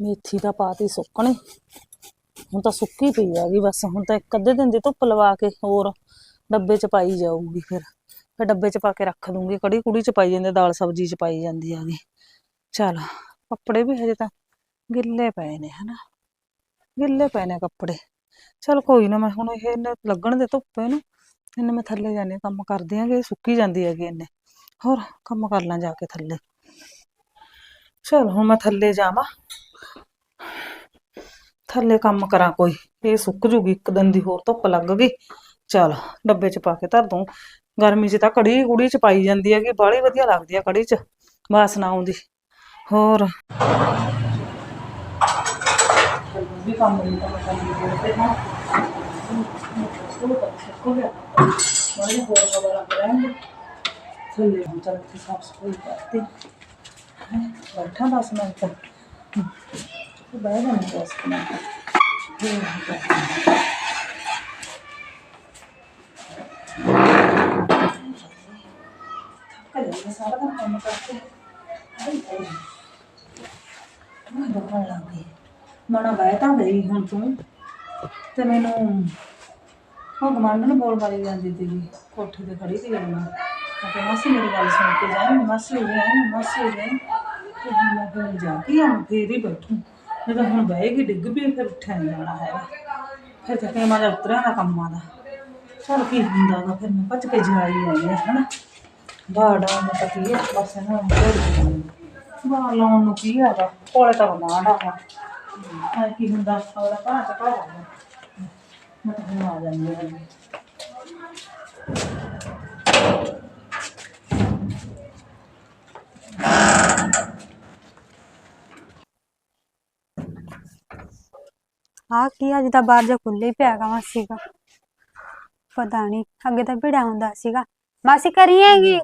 ਮੇਥੀ ਤਾਂ ਪਾਤੀ ਸੁੱਕਣੇ। ਹੁਣ ਤਾਂ ਸੁੱਕੀ ਪਈ ਹੈਗੀ ਬਸ, ਹੁਣ ਤਾਂ ਇੱਕ ਅੱਧੇ ਦਿਨ ਦੀ ਧੁੱਪ ਲਵਾ ਕੇ ਹੋਰ ਡੱਬੇ 'ਚ ਪਾਈ ਜਾਊਗੀ ਫਿਰ। ਫਿਰ ਡੱਬੇ 'ਚ ਪਾ ਕੇ ਰੱਖ ਦੂੰਗੀ, ਕੜੀ ਕੁੜੀ 'ਚ ਪਾਈ ਜਾਂਦੇ, ਦਾਲ ਸਬਜ਼ੀ 'ਚ ਪਾਈ ਜਾਂਦੀ ਹੈਗੀ। ਚਲ, ਕੱਪੜੇ ਵੀ ਹਜੇ ਤਾਂ ਗਿੱਲੇ ਪਏ ਨੇ ਹਨਾ। ਗਿੱਲੇ ਪਏ ਨੇ ਕੱਪੜੇ। ਚਲ ਕੋਈ ਨਾ, ਮੈਂ ਹੁਣ ਇਹ ਇਹਨੇ ਲੱਗਣ ਦੇ ਧੁੱਪੇ ਨੂੰ ਇਹਨੇ ਮੈਂ ਥੱਲੇ ਜਾਣੇ ਕੰਮ ਕਰਦੇ ਆਂਗੇ ਸੁੱਕੀ ਜਾਂਦੀ ਹੈਗੀ ਇਹਨੇ ਹੋਰ, ਕੰਮ ਕਰ ਲਾਂ ਜਾ ਕੇ ਥੱਲੇ। ਚਲ ਹੁਣ ਮੈਂ ਥੱਲੇ ਜਾਵਾਂ। ਥੱਲੇ ਕੰਮ ਕਰਾਂ ਕੋਈ ਇਹ ਸੁੱਕ ਜੂਗੀ ਇੱਕ ਦਿਨ ਦੀ ਹੋਰ ਧੁੱਪ ਲੱਗ ਗਈ। ਚਲ ਡੱਬੇ 'ਚ ਪਾ ਕੇ ਧਰ ਦੂੰ। ਗਰਮੀ 'ਚ ਤਾਂ ਕੜੀ ਕੁੜੀ 'ਚ ਪਾਈ ਜਾਂਦੀ ਹੈਗੀ ਬਾਹਲੀ ਵਧੀਆ ਲੱਗਦੀ ਆ ਕੜੀ 'ਚ ਵਾਸਨਾ ਆਉਂਦੀ। ਹੋਰ? ਵੀ ਕੰਮ ਨਹੀਂ ਤਾਂ ਮੈਂ ਕੰਮ ਤੇ ਨਾ ਬੜੇ ਹੋਰ ਖਬਰ ਆ ਰਹੇ ਥੱਲੇ ਹੁਣ ਚੱਲ ਕੇ ਸਾਫ਼ ਸਫ਼ਾਈ ਕਰਤੀ। ਹੈਂ, ਬੈਠਾ ਦਸ ਮਿੰਟ ਹਮ, ਤੇ ਬਹਿ ਜਾਣਾ ਦਸ ਕੁ ਸਾਰਾ ਦਿਨ ਕੰਮ ਕਰਕੇ ਹਾਏ ਹਾਏ ਮੈਂ ਦੁਖਣ ਲੱਗ ਗਈ ਮਣਾ ਬਹਿ ਤਾਂ ਗਈ ਹੁਣ ਤੂੰ ਤੇ ਮੈਨੂੰ ਉਹ ਗਮਾਂਡਣ ਬੋਲ ਵਾਲੀ ਜਾਂਦੀ ਸੀਗੀ ਕੋਠੇ ਤੇ ਖੜੀ ਸੀ ਮੈਂ ਕਿਹਾ ਮਾਸੀ ਮੇਰੀ ਗੱਲ ਸੁਣ ਕੇ ਜਾਈ ਮਾਸੀ ਹੋ ਜਾਈ ਮਾਸੀ ਹੋ ਜਾਈ ਤੇ ਮੈਂ ਜਾ ਕੇ ਆ ਫੇਰ ਹੀ ਬੈਠੂ। ਜਦੋਂ ਹੁਣ ਬਹਿਗੀ ਡਿੱਗ ਪਈ, ਫਿਰ ਉੱਠਿਆ ਨਹੀਂ ਜਾਣਾ ਹੈਗਾ। ਫਿਰ ਤੇ ਕਿਹਾ ਮਾਜਾ ਉਤਰਿਆ ਨਾ ਕੰਮਾਂ ਦਾ ਚਲ ਕੀ ਹੁੰਦਾ ਗਾ ਫਿਰ ਮੈਂ ਭੱਜ ਕੇ ਜਾਈ ਆਈ ਹਾਂ ਹਨਾ। ਬਾੜਾ ਮੈਂ ਤਾਂ ਕੀ ਬਸ ਇਹਨਾਂ ਨੂੰ ਦੌੜ ਬਾਹਰ ਲਾਉਣ ਨੂੰ ਕੀ ਹੈਗਾ ਕੋਲੇ ਤਾਂ ਗਮਾਂਡ ਆ ਕੀ ਹੁੰਦਾ ਅਗਲਾ ਭਾਂ ਚਕਾ ਮੈਂ ਤਾਂ ਹੁਣ ਆ ਜਾਂਦੀ ਹਾਂ ਆ ਕੀ ਅੱਜ ਤਾਂ ਬਾਹਰ ਜਾ ਖੁੱਲੇ ਹੀ ਪਿਆ ਗਾ ਮਾਸੀ ਦਾ ਪਤਾ ਨਹੀਂ ਅੱਗੇ ਤਾਂ ਭਿੜਿਆ ਹੁੰਦਾ ਸੀਗਾ। ਮਾਸੀ ਕਰੀ ਹੈਗੀ?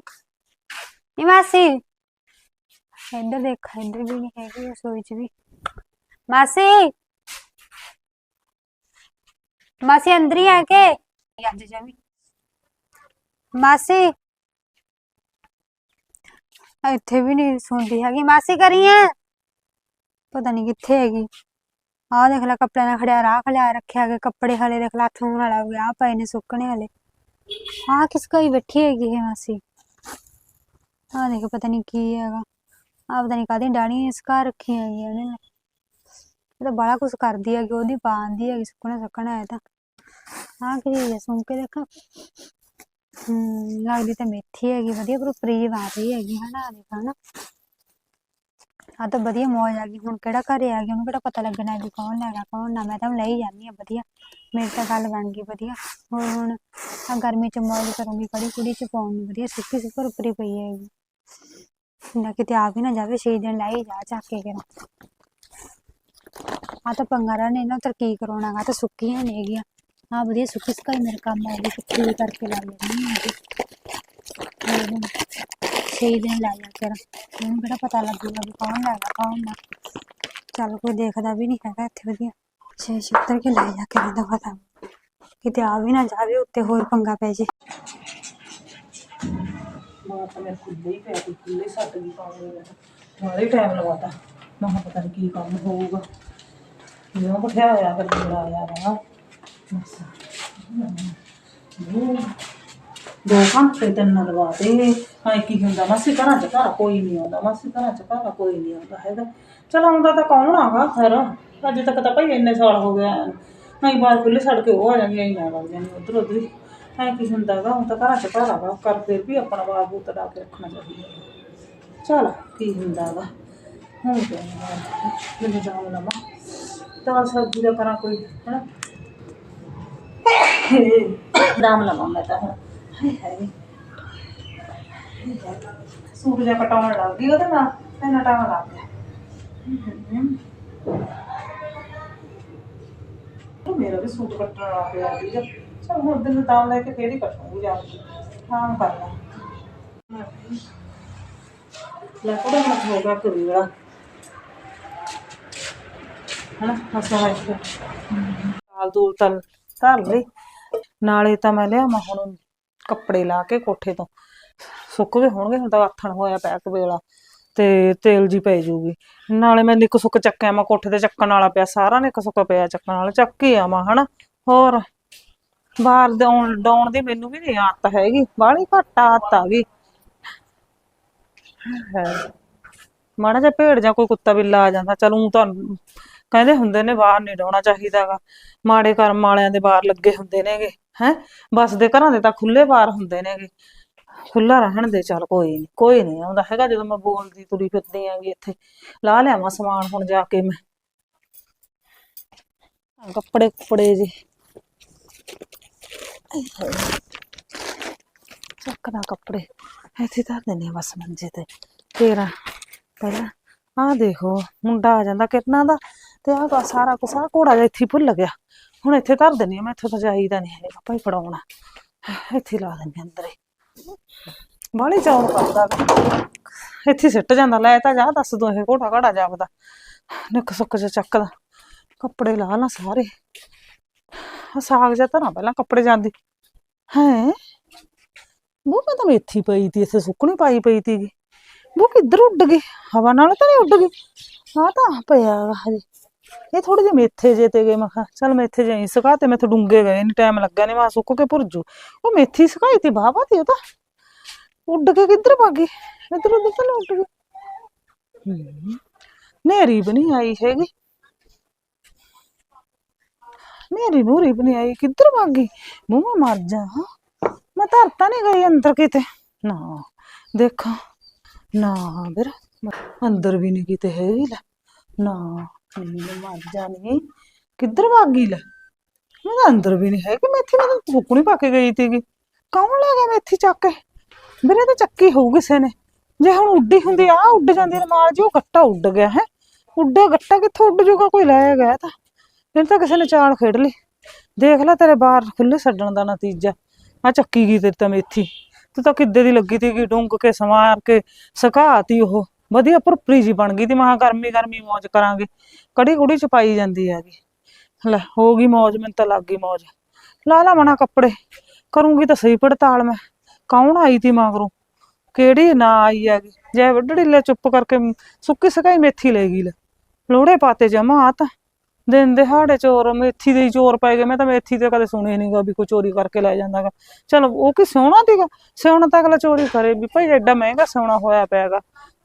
ਨੀ ਮਾਸੀ? ਇੱਧਰ ਦੇਖ, ਇੱਧਰ ਵੀ ਨਹੀਂ ਹੈਗੀ, ਰਸੋਈ ਚ ਵੀ। ਮਾਸੀ? ਮਾਸੀ ਅੰਦਰ ਹੀ ਆ ਕੇ? ਅੱਜ ਜਾਵੀ ਮਾਸੀ? ਇੱਥੇ ਵੀ ਨਹੀਂ ਸੁਣਦੀ ਹੈਗੀ। ਮਾਸੀ ਕਰੀ ਹੈ ਪਤਾ ਨਹੀਂ ਕਿੱਥੇ ਹੈਗੀ। ਆਹ ਦੇਖ ਲੈ ਕੱਪੜਿਆਂ ਨਾਲ ਖੜਿਆ, ਰਾਹ ਖਲਿਆ ਰੱਖਿਆ ਗਿਆ ਕੱਪੜੇ ਹਲੇ ਦੇਖ ਲੈ ਹੱਥ ਹੋਣ ਵਾਲਾ ਹੋ ਗਿਆ ਆਹ ਪਏ ਨੇ ਸੁੱਕਣੇ ਵਾਲੇ ਆਹ ਕਿਸ ਕੋਈ ਬੈਠੀ ਹੈਗੀ ਹੈ ਮਾਸੀ? ਆਹ ਦੇਖ ਪਤਾ ਨਹੀਂ ਕੀ ਹੈਗਾ। ਆਹ ਪਤਾ ਨਹੀਂ ਕਾਹਦੀ ਡਾਣੀ ਸਕਾ ਰੱਖੀ ਹੈਗੀ ਉਹਨੇ। ਇਹ ਤਾਂ ਬੜਾ ਕੁਝ ਕਰਦੀ ਹੈਗੀ, ਉਹਦੀ ਪਾਉਂਦੀ ਹੈਗੀ, ਸੁੱਕਣਾ ਸੁੱਕਣਾ ਹੈ ਤਾਂ। ਆਹ ਕੀ ਚੀਜ਼ ਹੈ ਸੁਣ ਕੇ ਦੇਖਾਂ। ਹੂੰ, ਲੱਗਦੀ ਤਾਂ ਮੇਥੀ ਹੈਗੀ, ਵਧੀਆ ਪਰ ਉੱਪਰੀ ਆ ਰਹੀ ਹੈਗੀ, ਹਨਾ ਆਹ ਦੇਖ, ਹਨਾ। ਆ ਤਾਂ ਵਧੀਆ ਮੌਜ ਆ ਗਈ, ਹੁਣ ਕਿਹੜਾ ਘਰੇ ਆ ਗਿਆ ਉਹਨੂੰ ਕਿਹੜਾ ਪਤਾ ਲੱਗਣਾ ਵੀ ਕੌਣ ਲੈਗਾ ਕੌਣ ਨਾ, ਮੈਂ ਤਾਂ ਲਈ ਜਾਂਦੀ ਆ ਵਧੀਆ। ਮੇਰੀ ਤਾਂ ਗੱਲ ਬਣ ਗਈ, ਵਧੀਆ। ਹੋਰ ਹੁਣ ਆ ਗਰਮੀ ਚ ਮੌਜ ਕਰੂੰਗੀ, ਕੜੀ ਕੁੜੀ ਚ ਪਾਉਣ ਨੂੰ, ਵਧੀਆ, ਸੁੱਕੀ ਸੁੱਕੀ ਉੱਪਰੀ ਪਈ ਹੈਗੀ ਨਾ ਕਿਤੇ ਆ ਵੀ ਨਾ ਜਾਵੇ, ਛੇ ਦਿਨ ਲਾਈ ਜਾ, ਚੱਕ ਕੇ ਕਿਰਾ ਆ ਤਾਂ ਪੰਗਾਰਾ ਨੇ ਨਾ ਤਾਂ ਕੀ ਕਰਾਉਣਾ ਗਾ ਤਾਂ ਸੁੱਕੀਆਂ ਨੇ ਹੈਗੀਆਂ। ਆ ਵਧੀਆ ਸੁੱਕੀ ਸੁਕਾਈ ਮੇਰੇ ਕੰਮ ਆ ਗਈ ਸੁੱਕੀ ਕਰਕੇ ਲਾ ਲੈਣੀ ਹੈਗੀ ਛੇ ਦਿਨ ਲਾ ਲਿਆ ਕਰ ਮੈਨੂੰ ਕਿਹੜਾ ਪਤਾ ਲੱਗੂਗਾ ਵੀ ਕੌਣ ਲੈਗਾ ਕੌਣ ਨਾ ਚੱਲ ਕੋਈ ਦੇਖਦਾ ਵੀ ਨਹੀਂ ਹੈਗਾ ਇੱਥੇ ਵਧੀਆ ਛੇ ਛਿੱਤਰ ਕੇ ਲੈ ਜਾ ਕੇ ਦਾ ਪਤਾ ਕਿਤੇ ਆ ਵੀ ਨਾ ਜਾਵੇ ਉੱਤੇ ਹੋਰ ਪੰਗਾ ਪੈ ਜੇ ਮਾਂ ਤਾਂ ਮੇਰੇ ਖੁੱਲੇ ਹੀ ਪਿਆ ਸੀ ਖੁੱਲੇ ਸੱਟ ਗਈ ਪਾਉਣੀ ਮੈਂ ਬਾਹਲੇ ਟਾਈਮ ਲਵਾਤਾ ਮੈਂ ਕਿਹਾ ਪਤਾ ਨਹੀਂ ਕੀ ਕੰਮ ਹੋਊਗਾ ਜਦੋਂ ਬਿਠਾਇਆ ਹੋਇਆ ਫਿਰ ਜਿਹੜਾ ਆਇਆ ਰਹਾ ਬਸ ਦੋ ਦੋ ਘੰਟੇ ਤਿੰਨ ਲਵਾਤੇ ਹਾਂ ਕੀ ਹੁੰਦਾ, ਮਾਸੀ ਘਰਾਂ ਚ ਘਰ ਕੋਈ ਨਹੀਂ ਆਉਂਦਾ, ਮਾਸੀ ਘਰਾਂ ਚ ਘਰ ਕੋਈ ਨਹੀਂ ਆਉਂਦਾ ਹੈਗਾ। ਚਲ ਆਉਂਦਾ ਤਾਂ ਕੌਣ ਆਗਾ ਖੈਰ, ਅਜੇ ਤੱਕ ਤਾਂ ਭਾਈ ਇੰਨੇ ਸਾਲ ਹੋ ਗਏ ਹਾਂ ਬਾਹਰ ਖੁੱਲੇ ਛੱਡ ਕੇ ਉਹ ਆ ਜਾਂਦੀਆਂ ਹੀ ਨਾ ਲੱਗ ਜਾਂਦੀਆਂ ਉਧਰ ਉਧਰ ਹੀ। ਐ ਕੀ ਹੁੰਦਾ ਗਾ ਹੁਣ ਤਾਂ ਘਰਾਂ ਚ ਘਰ ਆਗਾ ਕਰ ਫਿਰ ਵੀ ਆਪਣਾ ਬਾਲ ਬੂਤ ਲਾ ਕੇ ਰੱਖਣਾ ਚਾਹੀਦਾ। ਚਲ ਕੀ ਹੁੰਦਾ ਗਾ ਹੁਣ ਤੇ ਮੈਨੂੰ ਜਾਮ ਲਵਾਂ ਦਾਲ ਸਬਜ਼ੀ ਦਾ ਕਰਾਂ ਕੋਈ, ਹਨਾ? ਨਾਮ ਲਵਾਂ ਮੈਂ ਤਾਂ ਹੁਣ। ਹਾਏ ਹਾਏ ਸੂਟ ਜਿਹਾ ਕਟਾਉਣ ਲੱਗ ਗਈ ਉਹਦੇ ਨਾਲ ਇੰਨਾ ਟਾਈਮ ਲੱਗ ਗਿਆ ਉਹ ਮੇਰਾ ਵੀ ਸੂਟ ਕੱਟਣ ਲੱਗ ਪਿਆ ਸੀ ਚਲ ਹੁਣ ਦਿਨ ਤਾਂ ਲੈ ਕੇ ਫੇਰ ਹੀ ਕੱਟੂਗੀ ਜਾ ਕੇ। ਹਾਂ ਕਰ ਲਾ। ਲੈ ਕੋੜਾ ਮਤ ਹੋਗਾ ਕਰੀ ਵਾਲਾ। ਹਨਾ ਹਸਾ ਹੈ ਤਾਲ ਦੂਲ ਤਲ ਧਰ ਲਈ। ਨਾਲੇ ਤਾਂ ਮੈਂ ਲਿਆ ਮੈਂ ਹੁਣ ਕੱਪੜੇ ਲਾ ਕੇ ਕੋਠੇ ਤੋਂ। ਸੁੱਕ ਗਏ ਹੋਣਗੇ, ਹੁਣ ਤਾਂ ਆਥਣ ਹੋਇਆ ਪਿਆ ਵੇਲਾ, ਤੇ ਤੇਲ ਜੀ ਪੈ ਜੂਗੀ। ਨਾਲੇ ਮੈਂ ਨਿੱਕ ਸੁੱਕ ਚੱਕਿਆ ਮੈਂ ਕੋਠੇ ਤੇ ਚੱਕਣ ਵਾਲਾ ਪਿਆ, ਸਾਰਾ ਨਿੱਕ ਸੁੱਕ ਪਿਆ ਚੱਕਣ ਵਾਲਾ, ਚੱਕ ਹੀ ਆਵਾਂ, ਹਨਾ? ਹੋਰ, ਬਾਹਰ ਡਾਉਣ ਡਾਉਣ ਦੀ ਮੈਨੂੰ ਵੀ ਨਹੀਂ ਆਦਤ ਹੈਗੀ, ਬਾਹਲੀ ਘੱਟ ਆਦਤ ਆ ਗਈ ਹੈ, ਮਾੜਾ ਜਿਹਾ ਭੇੜ ਜਾਂ ਕੋਈ ਕੁੱਤਾ ਬਿੱਲਾ ਆ ਜਾਂਦਾ, ਚਲ ਉਹ ਤਾਂ ਕਹਿੰਦੇ ਹੁੰਦੇ ਨੇ, ਬਾਹਰ ਨਹੀਂ ਡਾਉਣਾ ਚਾਹੀਦਾਗਾ ਮਾੜੇ ਕਰਮ ਵਾਲਿਆਂ ਦੇ ਬਾਹਰ ਲੱਗੇ ਹੁੰਦੇ ਨੇਗੇ। ਹੈ? ਬਸ ਦੇ ਘਰਾਂ ਦੇ ਤਾਂ ਖੁੱਲੇ ਬਾਰ ਹੁੰਦੇ ਨੇਗੇ। ਖੁੱਲਾ ਰਹਿਣ ਦੇ, ਚੱਲ ਕੋਈ ਨਹੀਂ ਕੋਈ ਨਹੀਂ ਆਉਂਦਾ ਹੈਗਾ। ਜਦੋਂ ਮੈਂ ਬੋਲਦੀ ਤੁਰੀ ਫਿਰਦੀ ਆਂਗੀ ਇੱਥੇ, ਲਾ ਲਿਆਵਾਂ ਸਮਾਨ ਹੁਣ ਜਾ ਕੇ ਮੈਂ। ਆਹ ਕੱਪੜੇ ਕੁਪੜੇ ਜੀ। ਚੱਕਣਾ ਕੱਪੜੇ। ਇੱਥੇ ਧਰ ਦਿੰਦੇ ਆ ਬਸ ਮੰਜੇ ਤੇ। ਤੇਰਾ ਪਹਿਲਾਂ ਆਹ ਦੇਖੋ, ਮੁੰਡਾ ਆ ਜਾਂਦਾ ਕਿਰਨਾਂ ਦਾ ਤੇ ਆਹ ਸਾਰਾ ਕੁਛ ਆਹ ਘੋੜਾ ਜਿਹਾ ਇੱਥੇ ਭੁੱਲ ਗਿਆ। ਹੁਣ ਇੱਥੇ ਧਰ ਦਿੰਦੀ ਆ ਮੈਂ ਇੱਥੋਂ ਤਾਂ ਜਾਈਦਾ ਨਹੀਂ ਹੈਗਾ ਭਾਈ ਫੜਾਉਣਾ। ਇੱਥੇ ਲਾ ਦਿੰਦੇ ਅੰਦਰ ਹੀ। ਬਾਹਲੀ ਚੌਂ ਕਰਦਾ ਗਾ। ਇੱਥੇ ਸਿੱਟ ਜਾਂਦਾ, ਲੈ ਤਾਂ ਜਾ, ਦੱਸ ਦੋ ਇਹ ਘੋੜਾ ਘਾੜਾ ਜਾਪਦਾ। ਨਿੱਕ ਸੁੱਕ ਜਿਹਾ ਚੱਕਦਾ। ਕੱਪੜੇ ਲਾ ਲਾ ਸਾਰੇ। ਆਹ ਸਾਗ ਜਿਹਾ ਧਰਾਂ ਪਹਿਲਾਂ, ਕੱਪੜੇ ਜਾਂਦੀ। ਹੈ? ਉਹ ਮੈਂ ਤਾਂ ਮੇਥੀ ਪਈ ਤੀ, ਇੱਥੇ ਸੁੱਕਣੀ ਪਾਈ ਪਈ ਤੀਗੀ। ਉਹ ਕਿੱਧਰ ਉੱਡ ਗਈ? ਹਵਾ ਨਾਲ ਤਾਂ ਨਹੀਂ ਉੱਡ ਗਈ। ਆ ਤਾਂ ਪਿਆ ਗਾ ਹਜੇ। ਇਹ ਥੋੜੇ ਜਿਹੇ ਮੇਥੇ ਜੇ ਤੇ ਗਏ, ਮੈਂ ਕਿਹਾ ਚੱਲ ਮੇਥੇ ਜਿਹੇ ਸੁਕਾ ਤੇ ਮੈਥੇ ਡੂੰਗੇ ਗਏ ਨਹੀਂ ਟਾਈਮ ਲੱਗਾ ਨਹੀਂ ਮੈਂ ਸੁੱਕ ਕੇ ਭੁਰਜੂ ਉਹ ਮੇਥੀ ਸੁਕਾਈ ਤੀ ਬਾਬਾ ਤੀ, ਉਹ ਤਾਂ ਉੱਡ ਕੇ ਕਿੱਧਰ ਭੱਗ ਇੱਧਰ, ਉੱਧਰ ਤਾਂ ਉੱਡ ਗਈ। ਨੇਰੀ ਵੀ ਨਹੀਂ ਆਈ ਹੈਗੀ। ਨੇਰੀ ਨੂਰੀ ਵੀ ਨਹੀਂ ਆਈ, ਕਿੱਧਰ ਭੱਗ ਮੂੰਹ ਮਰ ਜਾ ਮੈਂ ਧਰਤਾ ਨਹੀਂ ਗਈ ਅੰਦਰ ਕਿਤੇ। ਨਾ, ਦੇਖਾਂ। ਨਾ ਵੀਰ ਅੰਦਰ ਵੀ ਨਹੀਂ ਕਿਤੇ ਹੈਗੀ ਲੈ। ਨਾ। ਮੈਂ ਮਰ ਜਾਣੀ ਕਿੱਧਰ ਭੱਗ ਗਈ ਲੈ? ਮੈਂ ਤਾਂ ਅੰਦਰ ਵੀ ਨਹੀਂ ਹੈ ਕਿ ਮੈਥੀ ਮੈਂ ਤਾਂ ਸੁੱਕਣੀ ਪਾ ਕੇ ਗਈ ਤੀਗੀ ਕੌਣ ਲੈ ਗਿਆ ਮੈਥੀ ਚੱਕ ਕੇ? ਵੀਰੇ ਤਾਂ ਚੱਕੀ ਹੋਊ ਕਿਸੇ ਨੇ। ਜੇ ਹੁਣ ਉੱਡੀ ਹੁੰਦੀ ਆ ਉੱਡ ਜਾਂਦੀ ਰਮਾਲ ਜੀ ਉਹ ਗੱਟਾ ਉੱਡ ਗਿਆ, ਹੈ। ਉੱਡਿਆ ਗੱਟਾ ਕਿੱਥੋਂ ਉੱਡ ਜਾਊਗਾ, ਕੋਈ ਲੈ ਗਿਆ ਤਾਂ। ਫਿਰ ਤਾਂ ਕਿਸੇ ਨੇ ਚਾਲ ਖੇਡ ਲਈ। ਦੇਖ ਲੈ ਤੇਰੇ ਬਾਹਰ ਖੁੱਲੇ ਛੱਡਣ ਦਾ ਨਤੀਜਾ। ਆ ਚੱਕੀ ਗਈ ਤੇਰੀ ਤਾਂ ਮੇਥੀ। ਤੂੰ ਤਾਂ ਕਿੱਦੇ ਦੀ ਲੱਗੀ ਤੀ ਤੀਗੀ ਡੁੰਗ ਕੇ ਸਮਾਰ ਕੇ, ਸੁਕਾਤੀ ਉਹ। ਵਧੀਆ ਭੁਰਪਰੀ ਜੀ ਬਣ ਗਈ ਤੇ ਮਹਾ ਗਰਮੀ ਗਰਮੀ ਮੌਜ ਕਰਾਂਗੇ। ਕੜੀ ਕੁੜੀ ਚ ਪਾਈ ਜਾਂਦੀ ਹੈਗੀ। ਲੈ, ਹੋ ਗਈ ਮੌਜ, ਮੈਨੂੰ ਤਾਂ ਲੱਗ ਗਈ ਮੌਜ। ਲਾ ਲਾ ਮਣਾ ਕੱਪੜੇ, ਕਰੂੰਗੀ ਤਾਂ ਸਹੀ ਪੜਤਾਲ ਮੈਂ। ਕੌਣ ਆਈ ਤੀ ਮਗਰੋਂ? ਕਿਹੜੀ ਨਾ ਆਈ ਹੈਗੀ? ਜੈ ਵੱਡੜੀ ਲੈ ਚੁੱਪ ਕਰਕੇ ਮ- ਸੁੱਕੀ ਸਕਾਈ ਮੇਥੀ ਲੈ ਗਈ ਲੈ। ਲੋੜੇ ਪਾਤੇ ਜਮਾ ਆ ਤਾਂ। ਦਿਨ ਦਿਹਾੜੇ ਚੋਰ, ਮੇਥੀ ਦੇ ਹੀ ਚੋਰ ਪੈ ਗਏ। ਮੈਂ ਤਾਂ ਮੇਥੀ ਤੇ ਕਦੇ ਸੁਣਿਆ ਨਹੀਂਗਾ ਵੀ ਕੋਈ ਚੋਰੀ ਕਰਕੇ ਲੈ ਜਾਂਦਾਗਾ ਚਲੋ, ਉਹ ਕੀ ਸੋਹਣਾ ਤੀਗਾ ਸਿਉਣਾ ਤਾਂ ਅਗਲਾ ਚੋਰੀ ਕਰੇ ਵੀ ਭਾਈ ਐਡਾ ਮਹਿੰਗਾ ਸਿਉਣਾ ਹੋਇਆ ਪਿਆਗਾ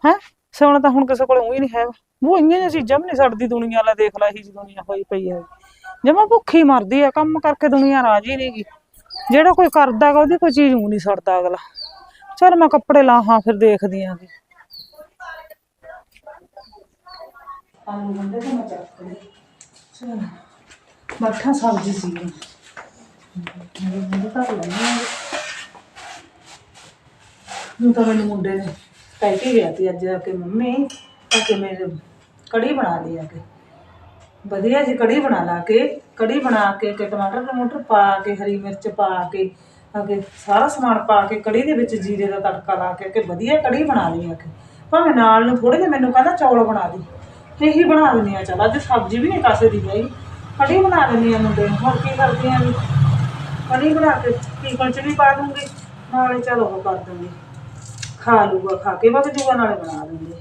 ਹੈ? ਸਿਉਣਾ ਤਾਂ ਹੁਣ ਕਿਸੇ ਕੋਲ ਉਹੀ ਨਹੀਂ ਹੈਗਾ। ਉਹ ਇੰਨੀਆਂ ਜਿਹੀਆਂ ਚੀਜ਼ਾਂ ਵੀ ਨਹੀਂ ਛੱਡਦੀ ਦੁਨੀਆ ਲੈ ਦੇਖ ਲੈ, ਇਹੀ ਜਿਹੀ ਦੁਨੀਆ ਹੋਈ ਪਈ ਹੈ ਜਮਾ ਭੁੱਖੀ ਮਰਦੀ ਆ, ਕੰਮ ਕਰਕੇ ਦੁਨੀਆ ਰਾਜੀ ਨਹੀਂਗੀ ਜਿਹੜਾ ਕੋਈ ਕਰਦਾਗਾ ਉਹਦੀ ਕੋਈ ਚੀਜ਼ ਉਹ ਨਹੀਂ ਛੱਡਦਾ ਅਗਲਾ। ਚਲ ਮੈਂ ਕੱਪੜੇ ਲਾਹਾਂ, ਫਿਰ ਦੇਖਦੀ ਆਂਗੀ ਆਲੂ ਬੰਦੇ ਤਾਂ ਮੈਂ ਚੱਕ ਲਏ। ਚਲ, ਮੱਠਾ ਸਬਜ਼ੀ ਸੀ ਮੇਰੇ ਮੁੰਡੇ ਘਰ ਲੈਣੇ ਨੂੰ ਤਾਂ ਮੈਨੂੰ ਮੁੰਡੇ ਨੇ ਕਹਿ ਕੇ ਗਿਆ ਸੀ ਅੱਜ ਆ ਕੇ ਮੰਮੀ, ਆ ਕੇ ਮੇਰੇ ਕੜੀ ਬਣਾ ਲਈ ਆ ਕੇ। ਵਧੀਆ ਜੀ, ਕੜੀ ਬਣਾ ਲਾ ਕੇ, ਕੜੀ ਬਣਾ ਕੇ, ਕਿ ਟਮਾਟਰ ਟਮਾਟਰ ਪਾ ਕੇ, ਹਰੀ ਮਿਰਚ ਪਾ ਕੇ ਅਗੇ ਸਾਰਾ ਸਮਾਨ ਪਾ ਕੇ, ਕੜੀ ਦੇ ਵਿੱਚ ਜੀਰੇ ਦਾ ਤੜਕਾ ਲਾ ਕੇ ਕਿ ਵਧੀਆ ਕੜੀ ਬਣਾ ਲਈ ਆ ਕੇ। ਭਾਵੇਂ ਨਾਲ ਨੂੰ ਥੋੜੇ ਜਿਹੇ ਮੈਨੂੰ ਕਹਿੰਦਾ ਚੌਲ ਬਣਾ ਦੀ ਇਹੀ ਬਣਾ ਦਿੰਦੀ ਆ, ਚਲ ਅੱਜ ਸਬਜ਼ੀ ਵੀ ਨਹੀਂ ਕਾਸੇ ਦੀ ਹੈਗੀ। ਕੜੀ ਬਣਾ ਦਿੰਦੀ ਆ ਮੁੰਡੇ ਨੂੰ, ਹੋਰ ਕੀ ਕਰਦੀ ਆ ਵੀ? ਕੜੀ ਬਣਾ ਕੇ ਟੀਕਣ ਚ ਵੀ ਪਾ ਦੂੰਗੀ, ਨਾਲੇ ਚਲ ਉਹ ਕਰ ਦੂੰਗੀ। ਖਾ ਲੂਗਾ, ਖਾ ਕੇ ਵਗ ਜੂਗਾ ਨਾਲੇ ਬਣਾ ਦੂੰਗੀ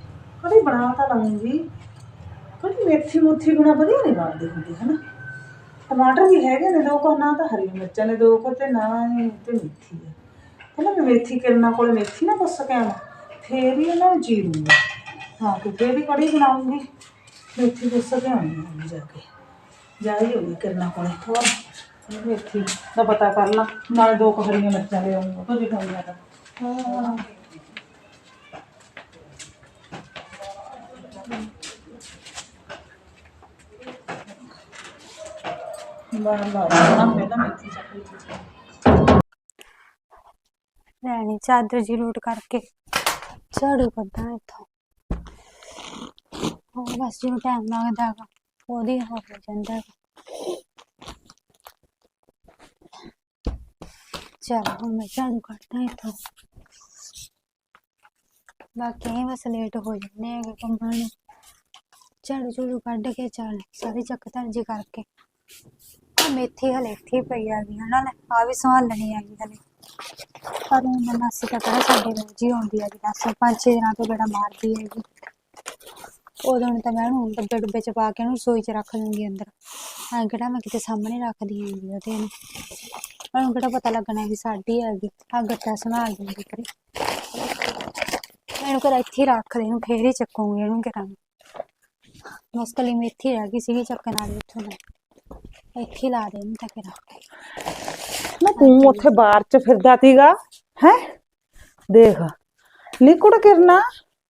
ਕੜੀ ਬਣਾ ਤਾਂ ਲਵਾਂਗੀ ਕੜੀ ਮੇਥੀ ਮੁੱਥੀ ਬਣਾ ਵਧੀਆ ਨਹੀਂ ਬਣਦੀ ਹੁੰਦੀ, ਹਨਾ? ਟਮਾਟਰ ਵੀ ਹੈਗੇ ਨੇ ਦੋ ਕੋ ਨਾ ਤਾਂ ਹਰੀ ਮਿਰਚਾਂ ਨੇ ਦੋ ਕੋ ਤੇ ਨਾ ਤੇ ਮੇਥੀ ਹੈ ਪਹਿਲਾਂ ਮੈਂ ਮੇਥੀ ਕਿਰਨਾ ਕੋਲ ਮੇਥੀ ਨਾ ਪੁੱਛ ਕੇ ਆਵਾਂ, ਫੇਰ ਹੀ ਉਹਨਾਂ ਨੂੰ ਜੀ ਹਾਂ ਕਿ ਫੇਰ ਵੀ ਕੜੀ ਬਣਾਉਂਗੀ। ਮੇਥੀ ਪੁੱਛ ਕੇ ਆਉਂਗੀ ਜਾ ਕੇ। ਜਾਈ ਹੋਈ ਕਿਰਨਾ ਕੋਲ, ਹੋਰ? ਮੇਥੀ ਦਾ ਪਤਾ ਕਰ ਲਾਂ, ਨਾਲ ਦੋ ਕੁ ਹਰੀਆਂ ਮਿਰਚਾਂ ਲੈ ਆਉਂਗਾ ਤਾਂ ਦਿਖਾਉਂਗਾ ਤਾਂ ਹਾਂ ਬਾਹਰ ਲਾ ਦੇਣਾ ਪਹਿਲਾਂ ਮੇਥੀ ਚੱਕ ਲਈ ਲੈਣੀ ਚਾਦਰ ਜੀ ਲੋਟ ਕਰਕੇ ਝਾੜੂ ਕੱਢਾਂ ਇੱਥੋਂ ਉਹ ਬਸ ਜਿਹਨੂੰ ਟਾਈਮ ਲੱਗਦਾ ਗਾ ਉਹਦੀ ਹੋ ਜਾਂਦਾ ਗਾ। ਚੱਲ ਹੁਣ ਮੈਂ ਝਾੜੂ ਕੱਢਾਂ ਇੱਥੋਂ ਬਾਕੀ ਐਂ ਬਸ ਲੇਟ ਹੋ ਜਾਂਦੇ ਹੈਗੇ ਕੰਮਾਂ ਨੂੰ ਝਾੜੂ ਝੂੜੂ ਕੱਢ ਕੇ ਚੱਲ ਸਾਰੀ ਚੱਕ ਧਰਜੀ ਕਰਕੇ ਆਹ ਮੇਥੀ ਹਲੇ ਇੱਥੇ ਪਈ ਆ ਗਈ ਹਨਾ ਲੈ ਆ ਵੀ ਸੰਭਾਲਣੀ ਆ ਗਈ ਹਲੇ। ਪਰ ਹੁਣ ਮਾਸੀ ਤਾਂ ਕਿਹੜਾ ਸਾਡੇ ਰੋਜ਼ ਹੀ ਆਉਂਦੀ ਹੈਗੀ ਦੱਸ। ਪੰਜ ਛੇ ਦਿਨਾਂ ਤੋਂ ਬੜਾ ਮਾਰਦੀ ਹੈਗੀ। ਉਦੋਂ ਤਾਂ ਮੈਂ ਉਹਨੂੰ ਡੱਬੇ ਡੁੱਬੇ ਚ ਪਾ ਕੇ ਉਹਨੂੰ ਰਸੋਈ ਚ ਰੱਖ ਦੂੰਗੀ ਅੰਦਰ। ਐਂ ਕਿਹੜਾ ਮੈਂ ਕਿਤੇ ਸਾਹਮਣੇ ਰੱਖਦੀ ਹੈਗੀ ਉਹਦੇ ਨੂੰ ਉਹਨੂੰ ਕਿਹੜਾ ਪਤਾ ਲੱਗਣਾ ਵੀ ਸਾਡੀ ਹੈਗੀ। ਆ ਗੱਟਾ ਸੰਭਾਲ ਦੂੰਗੀ ਕਰੇ ਇਹਨੂੰ ਕਰ ਇੱਥੇ ਹੀ ਰੱਖ ਦੇ, ਇਹਨੂੰ ਫੇਰ ਹੀ ਚੱਕੂਗੀ, ਇਹਨੂੰ ਕਰਾਂਗੇ ਬਸ ਕੱਲੀ ਮੇਥੀ ਰਹਿ ਗਈ ਸੀਗੀ ਚੱਕਣ ਵਾਲੀ ਉੱਥੋਂ ਮੈਂ ਇੱਥੇ ਹੀ ਲਾ ਦੇ ਇਹਨੂੰ ਤਾਂ ਕਰਾਂ ਨਾ ਤੂੰ ਉੱਥੇ ਬਾਹਰ ਚ ਫਿਰਦਾ ਤੀਗਾ ਹੈ ਦੇਖ ਲਿਕੁੜ ਕਿਰਨਾ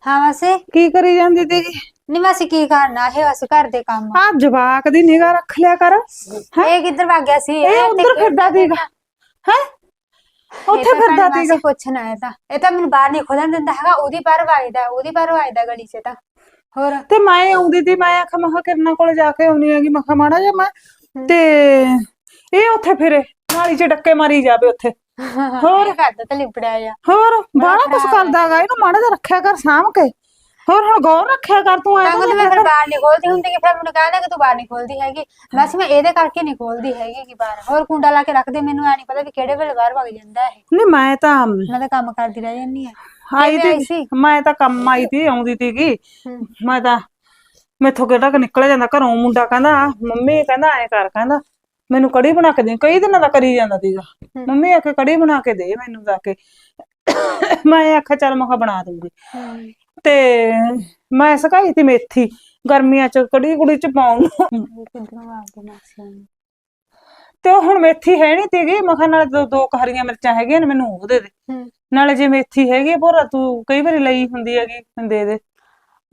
ਹਾਂ ਵਸੇ ਕੀ ਕਰੀ ਜਾਂਦੀ ਤੀਗੀ ਨਹੀਂ ਵਸੇ ਕੀ ਕਰਨਾ ਇਹ ਬਸ ਘਰ ਦੇ ਕੰਮ ਆ ਜਵਾਕ ਦੀ ਨਿਗਾਹ ਰੱਖ ਲਿਆ ਕਰ ਇਹ ਕਿੱਧਰ ਭੱਗ ਗਿਆ ਸੀ ਇਹ ਉਧਰ ਫਿਰਦਾ ਤੀਗਾ ਹੈ ਉੱਥੇ ਫਿਰਦਾ ਤੀਗਾ ਪੁੱਛਣਾ ਹੈ ਤਾਂ ਇਹ ਤਾਂ ਮੈਨੂੰ ਬਾਹਰ ਨਹੀਂ ਖੋਲਣ ਦਿੰਦਾ ਹੈਗਾ ਉਹਦੀ ਪਰ ਵਾਇਦਾ ਉਹਦੀ ਪਰ ਵਾਇਦਾ ਗਲੀ 'ਚ ਤਾਂ ਹੋਰ ਤੇ ਮੈਂ ਆਉਂਦੀ ਤੀ ਮੈਂ ਆਖਿਆ ਮਖਾ ਕਿਰਨਾ ਕੋਲ ਜਾ ਕੇ ਆਉਣੀ ਹੈਗੀ ਮਖਾ ਮਾੜਾ ਜਿਹਾ ਮੈਂ ਤੇ ਇਹ ਉੱਥੇ ਫਿਰੇ ਨਾਲੀ ਚ ਡੱਕੇ ਮਾਰੀ ਜਾਵੇ ਉੱਥੇ। ਹੋਰ? ਕਰਦਾ ਤਾਂ ਲਿਬੜਿਆ ਜਾ ਹੋਰ? ਬਾਹਲਾ ਕੁਛ ਕਰਦਾਗਾ ਇਹਨੂੰ ਮਾੜਾ ਜਿਹਾ ਰੱਖਿਆ ਕਰ ਸਾਂਭ ਕੇ। ਹੋਰ ਹੁਣ ਗੌਰ ਰੱਖਿਆ ਕਰ ਤੂੰ ਐਂ ਤਾਂ ਮੈਂ ਫਿਰ ਬਾਹਰ ਨਹੀਂ ਖੋਲਦੀ ਹੁੰਦੀ ਕਿ ਫਿਰ ਮੈਨੂੰ ਕਹਿੰਦਾ ਕਿ ਤੂੰ ਬਾਹਰ ਨਹੀਂ ਖੋਲਦੀ ਹੈਗੀ। ਬਸ ਮੈਂ ਇਹਦੇ ਕਰਕੇ ਨਹੀਂ ਖੋਲਦੀ ਹੈਗੀ ਕਿ ਬਾਹਰ। ਹੋਰ ਕੁੰਡਾ ਲਾ ਕੇ ਰੱਖਦੇ ਮੈਨੂੰ ਐ ਨਹੀਂ ਪਤਾ ਵੀ ਕਿਹੜੇ ਵੇਲੇ ਬਾਹਰ ਵਗ ਜਾਂਦਾ ਇਹ। ਨਹੀਂ ਮੈਂ ਤਾਂ ਮੈਂ ਤਾਂ ਕੰਮ ਕਰਦੀ ਰਹਿ ਜਾਂਦੀ ਆ। ਆਈ ਤੀ? ਸੀ? ਮੈਂ ਤਾਂ ਕੰਮ ਆਈ ਤੀ ਆਉਂਦੀ ਤੀਗੀ। ਮੈਂ ਤਾਂ ਮੈਥੋਂ ਕਿਹੜਾ ਕਿ ਨਿਕਲ ਜਾਂਦਾ ਘਰੋਂ ਮੁੰਡਾ ਕਹਿੰਦਾ ਮੰਮੀ ਕਹਿੰਦਾ ਐ ਕਰ ਕਹਿੰਦਾ ਮੈਨੂੰ ਕੜੀ ਬਣਾ ਕੇ ਦੇ ਕਈ ਦਿਨਾਂ ਦਾ ਕਰੀ ਜਾਂਦਾ ਸੀਗਾ। ਮੰਮੀ ਆਖੇ ਕੜੀ ਬਣਾ ਕੇ ਦੇ ਮੈਨੂੰ ਜਾ ਕੇ। ਮੈਂ ਆਖਿਆ ਚੱਲ ਮੈਂ ਬਣਾ ਦੂੰਗੀ। ਤੇ ਮੈਂ ਸਕਾਈ ਤੀ ਮੇਥੀ ਗਰਮੀਆਂ ਚ ਕੜੀ ਕੁੜੀ ਚ ਪਾਉਣ ਆ ਤੇ ਹੁਣ ਮੇਥੀ ਹੈ ਨਹੀਂ ਤੀਗੀ ਮੈਂ ਕਿਹਾ ਨਾਲੇ ਦੋ ਦੋ ਕੁ ਹਰੀਆਂ ਮਿਰਚਾਂ ਹੈਗੀਆਂ ਨੇ ਮੈਨੂੰ ਉਹ ਦੇ ਦੇ। ਨਾਲੇ ਜੇ ਮੇਥੀ ਹੈਗੀ ਆ ਭੋਰਾ ਤੂੰ ਕਈ ਵਾਰੀ ਲਈ ਹੁੰਦੀ ਹੈਗੀ ਮੈਨੂੰ ਦੇ।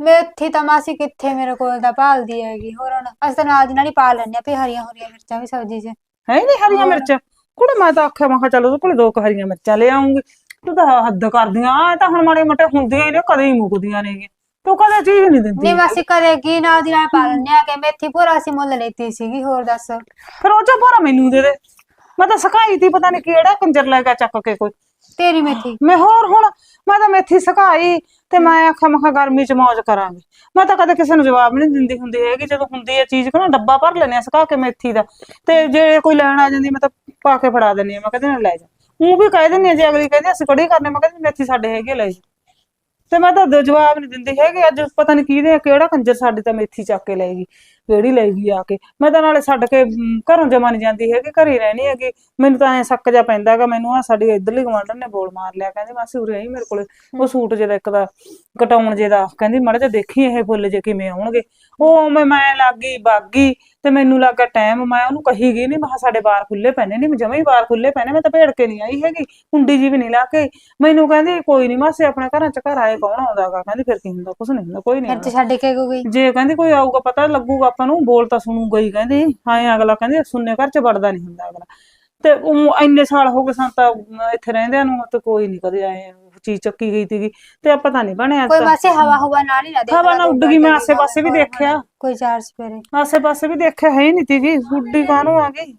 ਦੇ ਮੇਥੀ ਤਾਂ ਮਾਸੀ ਕਿੱਥੇ ਮੇਰੇ ਕੋਲ ਤਾਂ ਭਾਲਦੀ ਹੈਗੀ ਹੋਰ ਹੁਣ ਅਸੀਂ ਤਾਂ ਨਾਲ ਦੀ ਨਾਲ ਹੀ ਪਾ ਲੈਂਦੇ ਆ ਵੀ ਹਰੀਆਂ ਹਰੀਆਂ ਮਿਰਚਾਂ ਵੀ ਸਬਜ਼ੀ 'ਚ। ਹੈ ਨਹੀਂ ਹਰੀਆਂ ਮਿਰਚਾਂ? ਕੁੜੇ ਮੈਂ ਤਾਂ ਆਖਿਆ ਮੈਂ ਕਿਹਾ ਚਲ ਉਹਦੇ ਕੋਲੇ ਦੋ ਕੁ ਹਰੀਆਂ ਮਿਰਚਾਂ ਲੈ ਆਉਂਗੀ ਤੂੰ ਤਾਂ ਹੱਦ ਕਰਦੀਆਂ ਆ ਤਾਂ ਹੁਣ ਮਾੜੇ ਮੋਟੇ ਹੁੰਦੀਆਂ ਹੀ ਨੇ ਕਦੇ ਹੀ ਮੁੱਕਦੀਆਂ ਨੇਗੀਆਂ ਤੂੰ ਕਦੇ ਚੀਜ਼ ਨਹੀਂ ਦਿੰਦੀ। ਨਹੀਂ ਮਾਸੀ ਕਰੇਗੀ ਨਾਲ ਦੀ ਨਾਲ ਪਾ ਲੈਂਦੇ ਆ ਕਿ ਮੇਥੀ ਪੂਰਾ ਅਸੀਂ ਮੁੱਲ ਲੈਤੀ ਸੀਗੀ ਹੋਰ ਦੱਸ। ਫਿਰ ਉਹ ਚੋਂ ਭੋਰਾ ਮੈਨੂੰ ਦੇ ਦੇ। ਮੈਂ ਤਾਂ ਸਕਾਈ ਤੀ ਪਤਾ ਨਹੀਂ ਕਿਹੜਾ ਕੰਜਰ ਲੈ ਗਿਆ ਚੱਕ ਕੇ ਕੋਈ। ਤੇਰੀ ਮੇਥੀ। ਮੈਂ ਹੋਰ ਹੁਣ ਮੈਂ ਤਾਂ ਮੇਥੀ ਸਕਾਈ ਤੇ ਮੈਂ ਆਖਿਆ, ਮੈਂ ਕਿਹਾ ਗਰਮੀ ਚ ਮौज ਕਰਾਂਗੇ। ਮੈਂ ਤਾਂ ਕਦੇ ਕਿਸੇ ਨੂੰ ਜਵਾਬ ਨਹੀਂ ਦਿੰਦੀ ਹੁੰਦੀ ਹੈਗੀ, ਜਦੋਂ ਹੁੰਦੀ ਹੈ ਚੀਜ਼ ਕੋਲ ਡੱਬਾ ਭਰ ਲੈਨੇ ਆ ਸੁਕਾ ਕੇ ਮੇਥੀ ਦਾ। ਤੇ ਜੇ ਕੋਈ ਲੈਣ ਆ ਜਾਂਦੀ, ਮੈਂ ਤਾਂ ਪਾ ਕੇ ਫੜਾ ਦਿੰਦੀ ਆ ਮੈਂ ਕਹਿੰਦੀ ਨਾ ਲੈ ਜਾ। ਉਹ ਵੀ ਕਹਿ ਦਿੰਦੀ ਆ, ਜੇ ਅਗਲੀ ਕਹਿੰਦੀ ਅਸੀਂ ਕੜੀ ਕਰਨੇ, ਮੈਂ ਕਹਿੰਦੀ ਮੇਥੀ ਸਾਡੇ ਹੈਗੇ ਲੈ ਜਾ। ਤੇ ਮੈਂ ਤਾਂ ਜਵਾਬ ਨਹੀਂ ਦਿੰਦੀ ਹੈਗੀ, ਅੱਜ ਪਤਾ ਨਹੀਂ ਕਿਹਦੇ ਕਿਹੜਾ ਕੰਜਰ ਸਾਡੇ ਤਾਂ ਮੇਥੀ ਚੱਕ ਕੇ ਲੈ ਗਈ। ਕਿਹੜੀ ਲੈ ਗਈ ਆ ਕੇ? ਮੈਂ ਤਾਂ ਨਾਲੇ ਛੱਡ ਕੇ ਘਰੋਂ ਜਮਾ ਨਹੀਂ ਜਾਂਦੀ ਹੈਗੀ ਘਰੇ ਹੀ ਰਹਿਣੀ ਹੈਗੀ। ਮੈਨੂੰ ਤਾਂ ਐ ਸੱਕ ਜਾ ਪੈਂਦਾ ਹੈਗਾ ਮੈਨੂੰ ਆ ਸਾਡੀ ਇਧਰਲੀ ਗਵਾਂਢਣ ਨੇ ਬੋਲ ਮਾਰ ਲਿਆ ਕਹਿੰਦੀ ਮਾਸੀ ਉਰੇ ਆਈ ਮੇਰੇ ਕੋਲੇ। ਉਹ ਸੂਟ ਜਿਹਦਾ ਇੱਕ ਦਾ ਕਟਾਉਣ ਜੇ ਦਾ ਕਹਿੰਦੀ ਮਾੜਾ ਜਿਹਾ ਦੇਖੀ ਇਹ ਫੁੱਲ ਜੇ ਕਿਵੇਂ ਆਉਣਗੇ। ਉਹ ਮੈਂ ਮੈਂ ਲੱਗ ਬਾਗੀ ਤੇ ਮੈਨੂੰ ਲੱਗਾ ਟਾਈਮ ਮੈਂ ਉਹਨੂੰ ਕਹੀ ਗਈ ਨਹੀਂ ਮੈਂ ਕਿਹਾ ਸਾਡੇ ਬਾਰ ਖੁੱਲੇ ਪੈਣੇ ਨਹੀਂ ਜਮੇ ਹੀ ਬਾਰ ਖੁੱਲੇ ਪੈਣੇ ਮੈਂ ਤਾਂ ਭੇੜ ਕੇ ਨਹੀਂ ਆਈ ਹੈਗੀ ਕੁੰਡੀ ਜੀ ਵੀ ਨਹੀਂ ਲਾ ਕੇ। ਮੈਨੂੰ ਕਹਿੰਦੀ ਕੋਈ ਨਹੀਂ ਮਾਸੇ ਆਪਣੇ ਘਰਾਂ ਚ ਘਰ ਆਏ ਕੌਣ ਆਉਂਦਾਗਾ ਕਹਿੰਦੀ ਫਿਰ ਕੀ ਹੁੰਦਾ ਕੁਛ ਨਹੀਂ ਹੁੰਦਾ ਕੋਈ ਨਹੀਂ ਫਿਰ ਤੇ ਛੱਡ ਕੇ ਕਿਉਂ ਗਈ ਜੇ ਕਹਿੰਦੀ ਕੋਈ ਆਊਗਾ ਪਤਾ ਲੱਗੂਗਾ ਆਪਾਂ ਨੂੰ ਬੋਲ ਤਾਂ ਸੁਣੂਗਾ ਹੀ ਕਹਿੰਦੀ ਹਾਂ ਅਗਲਾ ਕਹਿੰਦੀ ਸੁਣਨੇ ਘਰ ਚ ਵੜਦਾ ਨਹੀਂ ਹੁੰਦਾ ਅਗਲਾ। ਤੇ ਉਹ ਇੰਨੇ ਸਾਲ ਹੋ ਗਏ ਸਾਨੂੰ ਤਾਂ ਅਮ, ਇੱਥੇ ਰਹਿੰਦਿਆਂ ਨੂੰ ਤੇ ਕੋਈ ਨਹੀਂ ਕਦੇ ਆਏ ਚੀਜ਼ ਚੱਕੀ ਗਈ ਸੀਗੀ ਤੇ ਪਤਾ ਨਹੀਂ ਬਣਿਆ ਕੋਈ ਮਾਸੀ ਹਵਾ ਹਵਾ ਨਾਲ ਹੀ ਨਾ ਦੇਖ ਹਵਾ ਨਾਲ ਉੱਡ ਗਈ ਮੈਂ ਆਸੇ ਪਾਸੇ ਵੀ ਦੇਖਿਆ। ਕੋਈ ਚਾਰ ਸਪੇਰੇ ਆਸੇ ਪਾਸੇ ਵੀ ਦੇਖਿਆ ਹੈ ਨਹੀਂ ਸੀਗੀ ਉੱਡੀ ਕਾਹਨੂੰ ਆ ਗਈ?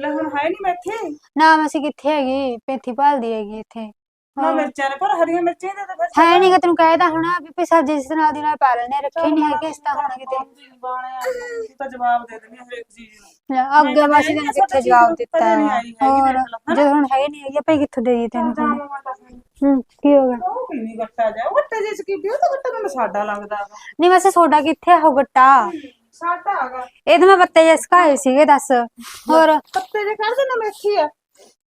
ਲੈ ਹੁਣ ਹੈ ਨਹੀਂ ਮੈਂ ਇੱਥੇ। ਨਾ ਮਾਸੀ ਕਿੱਥੇ ਹੈਗੀ ਪੇਥੀ ਭਾਲਦੀ ਹੈਗੀ ਇੱਥੇ। ਨਾ ਮਿਰਚਾਂ ਨੇ ਪਰ ਹਰੀਆਂ ਮਿਰਚਾਂ ਦੇ ਤਾਂ ਫਿਰ ਹੈ ਨਹੀਂ ਕਿ ਤੈਨੂੰ ਕਹਿਦਾ ਹੁਣ ਵੀ ਵੀ ਸਬਜ਼ੀ ਜਿਸ ਨਾਲ ਦੀ ਨਾਲ ਪਾ ਲੈਣੇ ਰੱਖੇ ਨਹੀਂ ਹੈਗੇ ਇਸ ਤਾਂ ਹੁਣ ਕਿਤੇ। ਤਾਂ ਜਵਾਬ ਦੇ ਦਿੰਦੀ ਹਰੇਕ ਚੀਜ਼ ਨੂੰ। ਲੈ, ਅੱਗੇ ਮਾਸੀ ਨੇ ਕਿੱਥੇ ਜਵਾਬ ਦਿੱਤਾ ਹੋਰ ਜੇ ਹੁਣ ਹੈ ਨਹੀਂ ਹੈਗੀ ਭਾਈ ਕਿੱਥੋਂ ਦੇਈਏ ਤੈਨੂੰ ਹੁਣ? ਜਾਵਾਂ ਮੈਂ ਤਾਂ ਫਿਰ। ਹੂੰ ਕੀ ਹੋ ਗਿਆ? ਉਹ ਕਿੰਨੀ ਗੱਟਾ ਜਾ ਗੱਟੇ ਜਿਸ ਕੀ ਪਿਓ ਤਾਂ ਗੱਟਾ ਮੈਨੂੰ ਸਾਡਾ ਲੱਗਦਾ ਵਾ। ਨਹੀਂ ਵੈਸੇ ਸੋਡਾ ਕਿੱਥੇ ਆ ਉਹ ਗੱਟਾ? ਸਾਡਾ ਹੈਗਾ। ਇਹ ਤਾਂ ਮੈਂ ਪੱਤੇ ਜਿਹਾ ਸੁਕਾਏ ਸੀਗੇ ਦੱਸ। ਹੋਰ? ਪੱਤੇ ਜੇ ਕੱਢ ਦੇਣਾ ਮੇਥੀ ਆ?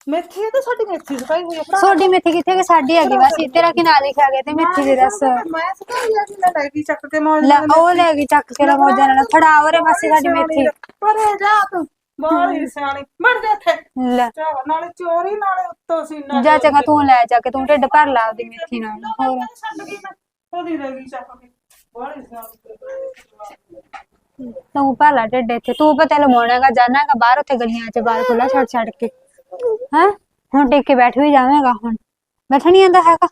ਮੇਥੀ ਤਾਂ ਸਾਡੀ ਮੇਥੀ ਸੁਕਾਈ ਹੋਈ ਆ ਭਰਾ? ਸੋਡੀ ਮੇਥੀ ਕਿੱਥੇ ਕਿ ਸਾਡੀ ਹੈਗੀ ਬਸ ਤੇਰਾ ਕੀ ਨਾਂ ਲਿਖਿਆ ਗਿਆ ਤੇ ਮੇਥੀ ਦੇ ਦੱਸ। ਮੈਂ ਸੁਕਾਈ ਆ ਕਿ ਮੈਂ ਲੈ ਗਈ ਚੱਕ ਕੇ ਮੌਜ ਲੈ ਉਹ ਲੈ ਗਈ ਚੱਕ ਕੇ ਨਾਲ। ਫੜਾ ਉਹਰੇ ਮਾਸੀ ਸਾਡੀ ਮੇਥੀ। ਪਰੇ ਜਾ ਤੂੰ। ਬਾਹਰ ਹੀ ਸਿਆਣੀ। ਮਰ ਜਾ ਇੱਥੇ। ਲੈ। ਜਾ ਨਾਲੇ ਚੋਰੀ ਨਾਲੇ ਉੱਤੋਂ ਸੀਨਾ ਜਾ ਚੰਗਾ ਤੂੰ ਲੈ ਜਾ ਕੇ ਤੂੰ ਢਿੱਡ ਭਰ ਲਾ ਉਹਦੀ ਮੇਥੀ ਨਾਲ। ਹੋਰ। ਛੱਡ ਗਈ ਮੈਂ? ਉਹਦੀ ਰਹਿ ਗਈ ਚੱਕ ਕੇ। ਬਾਹਰ ਹੀ ਸਿਆਣੀ। ਤੂੰ ਭਰ ਲਾ ਢਿੱਡ ਇੱਥੇ। ਤੂੰ ਪਤਾ ਲਵਾਉਣਾਗਾ ਜਾਣਾਗਾ ਬਾਹਰ ਉੱਥੇ ਗਲੀਆਂ 'ਚ ਬਾਹਰ ਖੁੱਲਾ ਛੱਡ ਛੱਡ ਕੇ। ਹੈਂ? ਹੁਣ ਟਿਕ ਕੇ ਬੈਠ ਵੀ ਜਾਵੇਂਗਾ ਹੁਣ। ਬੈਠ ਨਹੀਂ ਆਂਦਾ ਹੈਗਾ।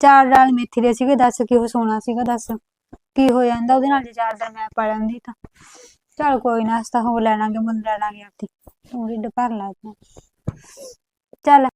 ਚਾਰ ਡਾਲ ਮੇਥੀ ਦੇ ਸੀਗੇ, ਦੱਸ ਕੀ ਉਹ ਸੋਨਾ ਸੀਗਾ, ਦੱਸ ਕੀ ਹੋ ਜਾਂਦਾ ਉਹਦੇ ਨਾਲ ਜੇ ਚਾਰ ਦਿਨ ਮੈਂ ਪਾ ਲੈਂਦੀ ਤਾਂ। ਚਲ ਕੋਈ ਨਾ ਅਸਤਾ ਹੋ ਲੈ ਲਾਂਗੇ, ਮੁੱਲ ਲੈ ਲਾਂਗੇ ਆਪੀ ਤੂੰ ਢਿੱਡ ਭਰ ਲਾ ਚੱਲ।